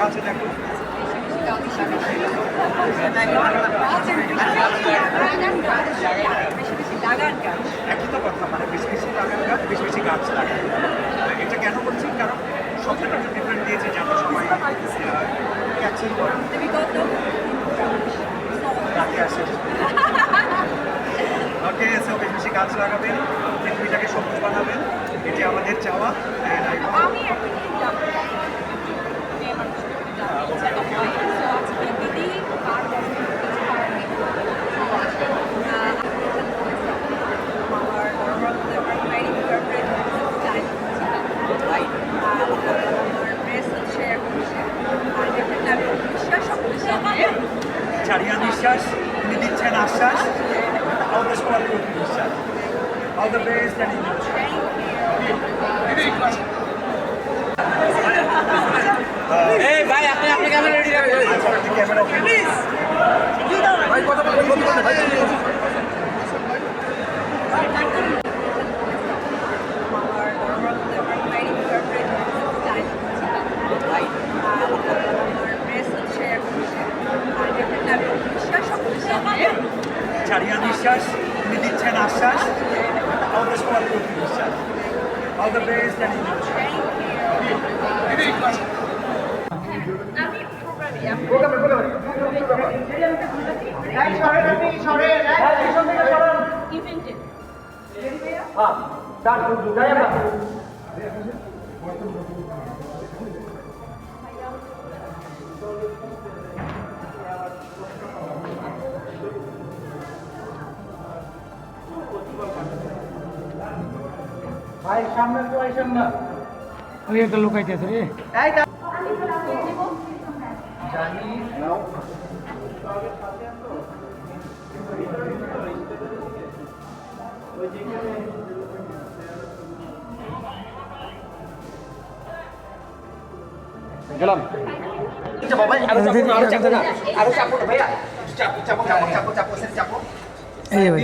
কাছে দেখো একই তো কথা মানে বেশি বেশি লাগান গাছ বেশি বেশি গাছ লাগান এটা কেন করছি কারণ সবটা একটু ডিফারেন্ট দিয়েছে যেন সবাই ক্যাপচার করে ওকে সো বেশি বেশি গাছ লাগাবেন পৃথিবীটাকে সবুজ বানাবেন এটি আমাদের চাওয়া আমি নিঃশ্বাস উনি দিচ্ছেন আশ্বাস অল দ্য স্কোয়াড বিশ্বাস অল দ্য বেস্ট ভাই আপনি আপনি ক্যামেরা রেডি রাখবেন ক্যামেরা ভাই কথা বলতে ভাই নিঃশ্বাস উনি দিচ্ছেন আশ্বাস অল দ্য স্কোয়াড বিশ্বাস অল দ্য বেস্ট অ্যান্ড আমি ভাই সামনে তো আইসেন না ওই একটা লুকাইতে আছে রে গেলাম আরো চাপো না, আরো চাপো না। আরো চাপো না, ভাইয়া। চাপো, চাপো, চাপো, চাপো, চাপো, স্যার, চাপো। এই ভাই